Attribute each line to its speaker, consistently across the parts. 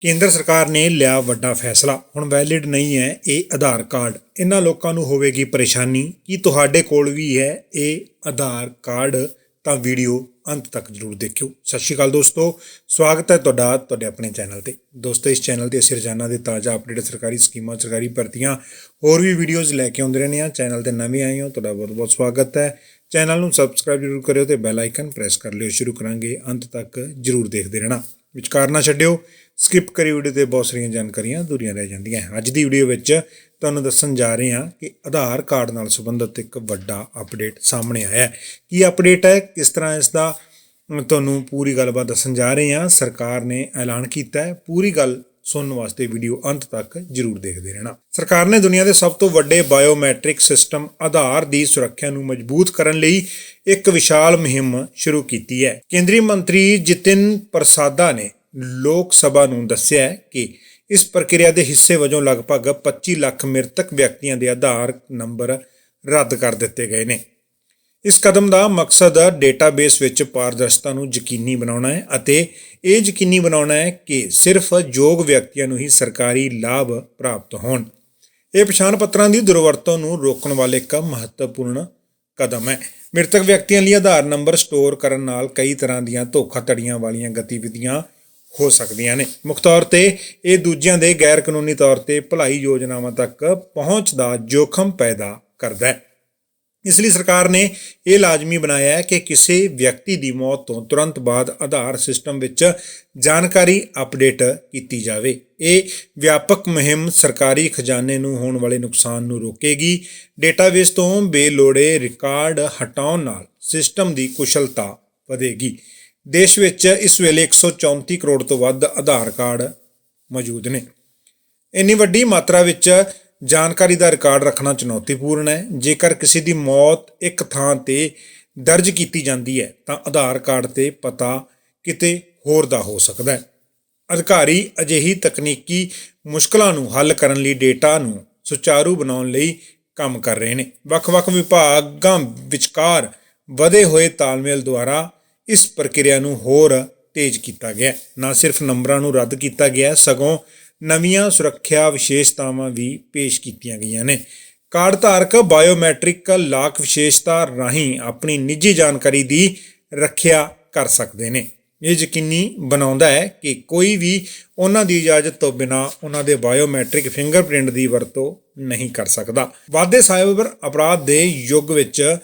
Speaker 1: ਕੇਂਦਰ ਸਰਕਾਰ ਨੇ ਲਿਆ ਵੱਡਾ ਫੈਸਲਾ। ਹੁਣ ਵੈਲਿਡ ਨਹੀਂ ਹੈ ਇਹ ਆਧਾਰ ਕਾਰਡ। ਇਹਨਾਂ ਲੋਕਾਂ ਨੂੰ ਹੋਵੇਗੀ ਪਰੇਸ਼ਾਨੀ। ਕੀ ਤੁਹਾਡੇ ਕੋਲ ਵੀ ਹੈ ਇਹ ਆਧਾਰ ਕਾਰਡ? ਤਾਂ ਵੀਡੀਓ ਅੰਤ ਤੱਕ ਜਰੂਰ ਦੇਖਿਓ। ਸਤਿ ਸ਼੍ਰੀ ਅਕਾਲ ਦੋਸਤੋ। ਸਵਾਗਤ ਹੈ ਤੁਹਾਡਾ ਤੁਹਾਡੇ ਆਪਣੇ ਚੈਨਲ ਤੇ। ਦੋਸਤੋ, ਇਸ ਚੈਨਲ ਤੇ ਅਸੀਂ ਰੋਜ਼ਾਨਾ ਦੇ ਤਾਜ਼ਾ ਅਪਡੇਟ ਸਰਕਾਰੀ ਸਕੀਮਾਂ, ਸਰਕਾਰੀ ਭਰਤੀਆਂ, ਹੋਰ ਵੀ ਵੀਡੀਓਜ਼ ਲੈ ਕੇ ਆਉਂਦੇ ਰਹਿੰਦੇ ਹਾਂ। ਚੈਨਲ ਤੇ ਨਵੇਂ ਆਏ ਹੋ, ਤੁਹਾਡਾ ਬਹੁਤ ਬਹੁਤ ਸਵਾਗਤ ਹੈ। ਚੈਨਲ ਨੂੰ ਸਬਸਕ੍ਰਾਈਬ ਜਰੂਰ ਕਰਿਓ ਤੇ ਬੈਲ ਆਈਕਨ ਪ੍ਰੈਸ ਕਰ ਲਿਓ। ਸ਼ੁਰੂ ਕਰਾਂਗੇ। ਅੰਤ ਤੱਕ ਜਰੂਰ ਦੇਖਦੇ ਰਹਿਣਾ। ਵਿਚਕਾਰ ਨਾ ਛੱਡਿਓ। ਸਕਿਪ ਕਰੀ ਵੀਡੀਓ ਤੇ ਬਹੁਤ ਸਾਰੀਆਂ ਜਾਣਕਾਰੀਆਂ ਅਧੂਰੀਆਂ ਰਹਿ ਜਾਂਦੀਆਂ ਅੱਜ ਦੀ ਵੀਡੀਓ ਵਿੱਚ ਤੁਹਾਨੂੰ ਦੱਸਣ ਜਾ ਰਹੇ ਹਾਂ ਕਿ ਆਧਾਰ ਕਾਰਡ ਨਾਲ ਸੰਬੰਧਿਤ ਇੱਕ ਵੱਡਾ ਅਪਡੇਟ ਸਾਹਮਣੇ ਆਇਆ ਹੈ। ਕੀ ਅਪਡੇਟ ਹੈ? ਕਿਸ ਤਰ੍ਹਾਂ ਇਸ ਦਾ ਤੁਹਾਨੂੰ ਪੂਰੀ ਗੱਲਬਾਤ ਦੱਸਣ ਜਾ ਰਹੇ ਹਾਂ। ਸਰਕਾਰ ਨੇ ਐਲਾਨ ਕੀਤਾ ਹੈ। ਪੂਰੀ ਗੱਲ ਸੁਣਨ ਵਾਸਤੇ ਵੀਡੀਓ ਅੰਤ ਤੱਕ ਜਰੂਰ ਦੇਖਦੇ ਰਹਿਣਾ। ਸਰਕਾਰ ਨੇ ਦੁਨੀਆ ਦੇ ਸਭ ਤੋਂ ਵੱਡੇ ਬਾਇਓਮੈਟ੍ਰਿਕ ਸਿਸਟਮ ਆਧਾਰ ਦੀ ਸੁਰੱਖਿਆ ਨੂੰ ਮਜ਼ਬੂਤ ਕਰਨ ਲਈ ਇੱਕ ਵਿਸ਼ਾਲ ਮੁਹਿੰਮ ਸ਼ੁਰੂ ਕੀਤੀ ਹੈ। ਕੇਂਦਰੀ ਮੰਤਰੀ ਜਿਤਿਨ ਪ੍ਰਸਾਦਾ ਨੇ ਲੋਕ ਸਭਾ ਨੂੰ ਦੱਸਿਆ ਕਿ ਇਸ ਪ੍ਰਕਿਰਿਆ ਦੇ ਹਿੱਸੇ ਵਜੋਂ ਲਗਭਗ 25 ਲੱਖ ਮ੍ਰਿਤਕ ਵਿਅਕਤੀਆਂ ਦੇ ਆਧਾਰ ਨੰਬਰ ਰੱਦ ਕਰ ਦਿੱਤੇ ਗਏ ਨੇ। ਇਸ ਕਦਮ ਦਾ ਮਕਸਦ ਡੇਟਾਬੇਸ ਵਿੱਚ ਪਾਰਦਰਸ਼ਤਾ ਨੂੰ ਯਕੀਨੀ ਬਣਾਉਣਾ ਹੈ ਅਤੇ ਇਹ ਯਕੀਨੀ ਬਣਾਉਣਾ ਹੈ ਕਿ ਸਿਰਫ ਯੋਗ ਵਿਅਕਤੀਆਂ ਨੂੰ ਹੀ ਸਰਕਾਰੀ ਲਾਭ ਪ੍ਰਾਪਤ ਹੋਣ। ਇਹ ਪਛਾਣ ਪੱਤਰਾਂ ਦੀ ਦੁਰਵਰਤੋਂ ਨੂੰ ਰੋਕਣ ਵਾਲੇ ਇੱਕ ਮਹੱਤਵਪੂਰਨ ਕਦਮ ਹੈ। ਮ੍ਰਿਤਕ ਵਿਅਕਤੀਆਂ ਲਈ ਆਧਾਰ ਨੰਬਰ ਸਟੋਰ ਕਰਨ ਨਾਲ ਕਈ ਤਰ੍ਹਾਂ ਦੀਆਂ ਧੋਖਾਧੜੀਆਂ ਵਾਲੀਆਂ ਗਤੀਵਿਧੀਆਂ ਹੋ ਸਕਦੀਆਂ ਨੇ। ਮੁੱਖ ਤੌਰ ਤੇ ਇਹ ਦੂਜਿਆਂ ਦੇ ਗੈਰ ਕਾਨੂੰਨੀ ਤੌਰ ਤੇ ਭਲਾਈ ਯੋਜਨਾਵਾਂ ਤੱਕ ਪਹੁੰਚ ਦਾ ਜੋਖਮ ਪੈਦਾ ਕਰਦਾ ਹੈ। ਇਸ ਲਈ ਸਰਕਾਰ ਨੇ ਇਹ ਲਾਜ਼ਮੀ ਬਣਾਇਆ ਹੈ ਕਿ ਕਿਸੇ ਵਿਅਕਤੀ ਦੀ ਮੌਤ ਤੋਂ ਤੁਰੰਤ ਬਾਅਦ ਆਧਾਰ ਸਿਸਟਮ ਵਿੱਚ ਜਾਣਕਾਰੀ ਅਪਡੇਟ ਕੀਤੀ ਜਾਵੇ। ਇਹ ਵਿਆਪਕ ਮੁਹਿੰਮ ਸਰਕਾਰੀ ਖਜ਼ਾਨੇ ਨੂੰ ਹੋਣ ਵਾਲੇ ਨੁਕਸਾਨ ਨੂੰ ਰੋਕੇਗੀ। ਡੇਟਾਬੇਸ ਤੋਂ ਬੇਲੋੜੇ ਰਿਕਾਰਡ ਹਟਾਉਣ ਨਾਲ ਸਿਸਟਮ ਦੀ ਕੁਸ਼ਲਤਾ ਵਧੇਗੀ। ਦੇਸ਼ ਵਿੱਚ ਇਸ ਵੇਲੇ 134 ਕਰੋੜ ਤੋਂ ਵੱਧ ਆਧਾਰ ਕਾਰਡ ਮੌਜੂਦ ਨੇ। ਇੰਨੀ ਵੱਡੀ ਮਾਤਰਾ ਵਿੱਚ ਜਾਣਕਾਰੀ ਦਾ ਰਿਕਾਰਡ ਰੱਖਣਾ ਚੁਣੌਤੀਪੂਰਨ ਹੈ। ਜੇਕਰ ਕਿਸੇ ਦੀ ਮੌਤ ਇੱਕ ਥਾਂ ਤੇ ਦਰਜ ਕੀਤੀ ਜਾਂਦੀ ਹੈ, ਤਾਂ ਆਧਾਰ ਕਾਰਡ ਤੇ ਪਤਾ ਕਿਤੇ ਹੋਰ ਦਾ ਹੋ ਸਕਦਾ ਹੈ। ਅਧਿਕਾਰੀ ਅਜਿਹੀ ਤਕਨੀਕੀ ਮੁਸ਼ਕਲਾਂ ਨੂੰ ਹੱਲ ਕਰਨ ਲਈ ਡੇਟਾ ਨੂੰ ਸੁਚਾਰੂ ਬਣਾਉਣ ਲਈ ਕੰਮ ਕਰ ਰਹੇ ਨੇ। ਵੱਖ-ਵੱਖ ਵਿਭਾਗਾਂ ਵਿਚਕਾਰ ਵਧੇ ਹੋਏ ਤਾਲਮੇਲ ਦੁਆਰਾ ਇਸ ਪ੍ਰਕਿਰਿਆ ਨੂੰ ਹੋਰ ਤੇਜ਼ ਕੀਤਾ ਗਿਆ। ਨਾ ਸਿਰਫ ਨੰਬਰਾਂ ਨੂੰ ਰੱਦ ਕੀਤਾ ਗਿਆ, ਸਗੋਂ ਨਵੀਆਂ ਸੁਰੱਖਿਆ ਵਿਸ਼ੇਸ਼ਤਾਵਾਂ ਵੀ ਪੇਸ਼ ਕੀਤੀਆਂ ਗਈਆਂ ਨੇ। ਕਾਰਡ ਧਾਰਕ ਬਾਇਓਮੈਟ੍ਰਿਕ ਲਾਕ ਵਿਸ਼ੇਸ਼ਤਾ ਰਾਹੀਂ ਆਪਣੀ ਨਿੱਜੀ ਜਾਣਕਾਰੀ ਦੀ ਰੱਖਿਆ ਕਰ ਸਕਦੇ ਨੇ। ਇਹ ਯਕੀਨੀ ਬਣਾਉਂਦਾ ਹੈ ਕਿ ਕੋਈ ਵੀ ਉਹਨਾਂ ਦੀ ਇਜਾਜ਼ਤ ਤੋਂ ਬਿਨਾਂ ਉਹਨਾਂ ਦੇ ਬਾਇਓਮੈਟ੍ਰਿਕ ਫਿੰਗਰਪ੍ਰਿੰਟ ਦੀ ਵਰਤੋਂ ਨਹੀਂ ਕਰ ਸਕਦਾ। ਵਾਧੇ ਸਾਈਬਰ ਅਪਰਾਧ ਦੇ ਯੁੱਗ ਵਿੱਚ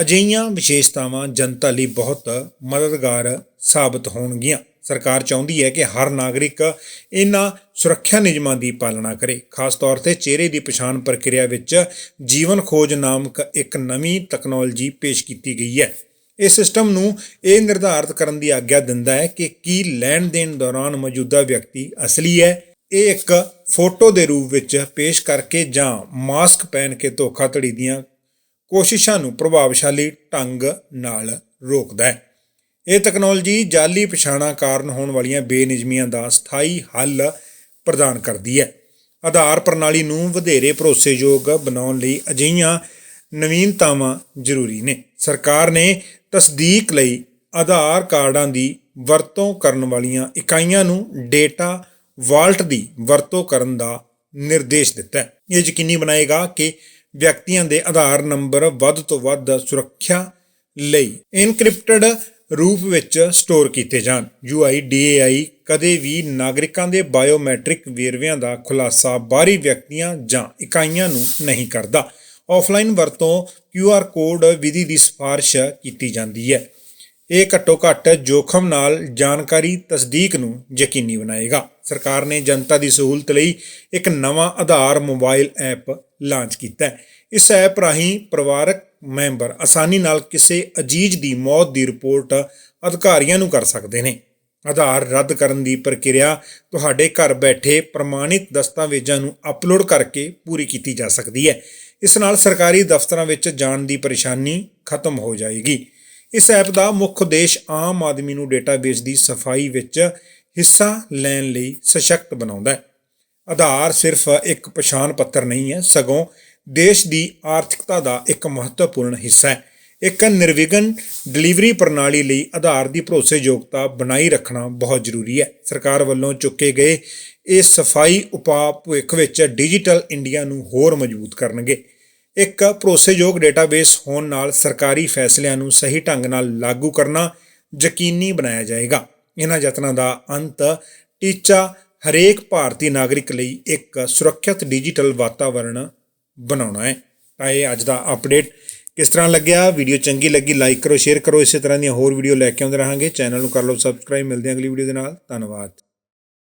Speaker 1: ਅਜਿਹੀਆਂ ਵਿਸ਼ੇਸ਼ਤਾਵਾਂ ਜਨਤਾ ਲਈ ਬਹੁਤ ਮਦਦਗਾਰ ਸਾਬਤ ਹੋਣਗੀਆਂ। ਸਰਕਾਰ ਚਾਹੁੰਦੀ ਹੈ ਕਿ ਹਰ ਨਾਗਰਿਕ ਇਹਨਾਂ ਸੁਰੱਖਿਆ ਨਿਯਮਾਂ ਦੀ ਪਾਲਣਾ ਕਰੇ। ਖਾਸ ਤੌਰ ਤੇ ਚਿਹਰੇ ਦੀ ਪਛਾਣ ਪ੍ਰਕਿਰਿਆ ਵਿੱਚ ਜੀਵਨ ਖੋਜ ਨਾਮਕ ਇੱਕ ਨਵੀਂ ਤਕਨਾਲੋਜੀ ਪੇਸ਼ ਕੀਤੀ ਗਈ ਹੈ। ਇਹ ਸਿਸਟਮ ਨੂੰ ਇਹ ਨਿਰਧਾਰਤ ਕਰਨ ਦੀ ਆਗਿਆ ਦਿੰਦਾ ਹੈ ਕਿ ਕੀ ਲੈਣ ਦੇਣ ਦੌਰਾਨ ਮੌਜੂਦਾ ਵਿਅਕਤੀ ਅਸਲੀ ਹੈ। ਇਹ ਇੱਕ ਫੋਟੋ ਦੇ ਰੂਪ ਵਿੱਚ ਪੇਸ਼ ਕਰਕੇ ਜਾਂ ਮਾਸਕ ਪਹਿਨ ਕੇ ਧੋਖਾਧੜੀ ਦੀਆਂ ਕੋਸ਼ਿਸ਼ਾਂ ਨੂੰ ਪ੍ਰਭਾਵਸ਼ਾਲੀ ਢੰਗ ਨਾਲ ਰੋਕਦਾ ਹੈ। ਇਹ ਤਕਨਾਲੋਜੀ ਜਾਲੀ ਪਛਾਣਾਂ ਕਾਰਨ ਹੋਣ ਵਾਲੀਆਂ ਬੇਨਿਯਮੀਆਂ ਦਾ ਸਥਾਈ ਹੱਲ ਪ੍ਰਦਾਨ ਕਰਦੀ ਹੈ। ਆਧਾਰ ਪ੍ਰਣਾਲੀ ਨੂੰ ਵਧੇਰੇ ਭਰੋਸੇਯੋਗ ਬਣਾਉਣ ਲਈ ਅਜਿਹੀਆਂ ਨਵੀਨਤਾਵਾਂ ਜ਼ਰੂਰੀ ਨੇ। ਸਰਕਾਰ ਨੇ ਤਸਦੀਕ ਲਈ ਆਧਾਰ ਕਾਰਡਾਂ ਦੀ ਵਰਤੋਂ ਕਰਨ ਵਾਲੀਆਂ ਇਕਾਈਆਂ ਨੂੰ ਡੇਟਾ ਵਾਲਟ ਦੀ ਵਰਤੋਂ ਕਰਨ ਦਾ ਨਿਰਦੇਸ਼ ਦਿੱਤਾ ਹੈ। ਇਹ ਯਕੀਨੀ ਬਣਾਏਗਾ ਕਿ ਵਿਅਕਤੀਆਂ ਦੇ ਆਧਾਰ ਨੰਬਰ ਵੱਧ ਤੋਂ ਵੱਧ ਸੁਰੱਖਿਆ ਲਈ ਇਨਕ੍ਰਿਪਟਡ ਰੂਪ ਵਿੱਚ ਸਟੋਰ ਕੀਤੇ ਜਾਣ। UIDAI ਕਦੇ ਵੀ ਨਾਗਰਿਕਾਂ ਦੇ ਬਾਇਓਮੈਟ੍ਰਿਕ ਵੇਰਵਿਆਂ ਦਾ ਖੁਲਾਸਾ ਬਾਹਰੀ ਵਿਅਕਤੀਆਂ ਜਾਂ ਇਕਾਈਆਂ ਨੂੰ ਨਹੀਂ ਕਰਦਾ। ਆਫਲਾਈਨ ਵਰਤੋਂ QR ਕੋਡ ਵਿਧੀ ਦੀ ਸਿਫਾਰਿਸ਼ ਕੀਤੀ ਜਾਂਦੀ ਹੈ। ਇਹ ਘੱਟੋ ਘੱਟ ਜੋਖਮ ਨਾਲ ਜਾਣਕਾਰੀ ਤਸਦੀਕ ਨੂੰ ਯਕੀਨੀ ਬਣਾਏਗਾ। ਸਰਕਾਰ ਨੇ ਜਨਤਾ ਦੀ ਸਹੂਲਤ ਲਈ ਇੱਕ ਨਵਾਂ ਆਧਾਰ ਮੋਬਾਈਲ ਐਪ ਲਾਂਚ ਕੀਤਾ ਹੈ। ਇਸ ਐਪ ਰਾਹੀਂ ਪਰਿਵਾਰਕ ਮੈਂਬਰ ਆਸਾਨੀ ਨਾਲ ਕਿਸੇ ਅਜੀਜ਼ ਦੀ ਮੌਤ ਦੀ ਰਿਪੋਰਟ ਅਧਿਕਾਰੀਆਂ ਨੂੰ ਕਰ ਸਕਦੇ ਨੇ। ਆਧਾਰ ਰੱਦ ਕਰਨ ਦੀ ਪ੍ਰਕਿਰਿਆ ਤੁਹਾਡੇ ਘਰ ਬੈਠੇ ਪ੍ਰਮਾਣਿਤ ਦਸਤਾਵੇਜ਼ਾਂ ਨੂੰ ਅਪਲੋਡ ਕਰਕੇ ਪੂਰੀ ਕੀਤੀ ਜਾ ਸਕਦੀ ਹੈ। ਇਸ ਨਾਲ ਸਰਕਾਰੀ ਦਫ਼ਤਰਾਂ ਵਿੱਚ ਜਾਣ ਦੀ ਪਰੇਸ਼ਾਨੀ ਖਤਮ ਹੋ ਜਾਏਗੀ। ਇਸ ਐਪ ਦਾ ਮੁੱਖ ਉਦੇਸ਼ ਆਮ ਆਦਮੀ ਨੂੰ ਡੇਟਾਬੇਸ ਦੀ ਸਫ਼ਾਈ ਵਿੱਚ ਹਿੱਸਾ ਲੈਣ ਲਈ ਸਸ਼ਕਤ ਬਣਾਉਂਦਾ ਹੈ। ਆਧਾਰ ਸਿਰਫ ਇੱਕ ਪਛਾਣ ਪੱਤਰ ਨਹੀਂ ਹੈ, ਸਗੋਂ ਦੇਸ਼ ਦੀ ਆਰਥਿਕਤਾ ਦਾ ਇੱਕ ਮਹੱਤਵਪੂਰਨ ਹਿੱਸਾ ਹੈ। ਇੱਕ ਨਿਰਵਿਘਨ ਡਿਲੀਵਰੀ ਪ੍ਰਣਾਲੀ ਲਈ ਆਧਾਰ ਦੀ ਭਰੋਸੇਯੋਗਤਾ ਬਣਾਈ ਰੱਖਣਾ ਬਹੁਤ ਜ਼ਰੂਰੀ ਹੈ। ਸਰਕਾਰ ਵੱਲੋਂ ਚੁੱਕੇ ਗਏ ਇਹ ਸਫ਼ਾਈ ਉਪਾਅ ਭਵਿੱਖ ਵਿੱਚ ਡਿਜੀਟਲ ਇੰਡੀਆ ਨੂੰ ਹੋਰ ਮਜ਼ਬੂਤ ਕਰਨਗੇ। ਇੱਕ ਭਰੋਸੇਯੋਗ ਡੇਟਾਬੇਸ ਹੋਣ ਨਾਲ ਸਰਕਾਰੀ ਫੈਸਲਿਆਂ ਨੂੰ ਸਹੀ ਢੰਗ ਨਾਲ ਲਾਗੂ ਕਰਨਾ ਯਕੀਨੀ ਬਣਾਇਆ ਜਾਏਗਾ। ਇਹਨਾਂ ਯਤਨਾਂ ਦਾ ਅੰਤ ਟੀਚਾ ਹਰੇਕ ਭਾਰਤੀ ਨਾਗਰਿਕ ਲਈ ਇੱਕ ਸੁਰੱਖਿਅਤ ਡਿਜੀਟਲ ਵਾਤਾਵਰਣ ਬਣਾਉਣਾ ਹੈ। ਤਾਂ ਇਹ ਅੱਜ ਦਾ ਅਪਡੇਟ ਕਿਸ ਤਰ੍ਹਾਂ ਲੱਗਿਆ? ਵੀਡੀਓ ਚੰਗੀ ਲੱਗੀ, ਲਾਈਕ ਕਰੋ, ਸ਼ੇਅਰ ਕਰੋ। ਇਸੇ ਤਰ੍ਹਾਂ ਦੀਆਂ ਹੋਰ ਵੀਡੀਓ ਲੈ ਕੇ ਆਉਂਦੇ ਰਹਾਂਗੇ। ਚੈਨਲ ਨੂੰ ਕਰ ਲਓ ਸਬਸਕ੍ਰਾਈਬ ਮਿਲਦੇ ਹਾਂ ਅਗਲੀ ਵੀਡੀਓ ਦੇ ਨਾਲ। ਧੰਨਵਾਦ।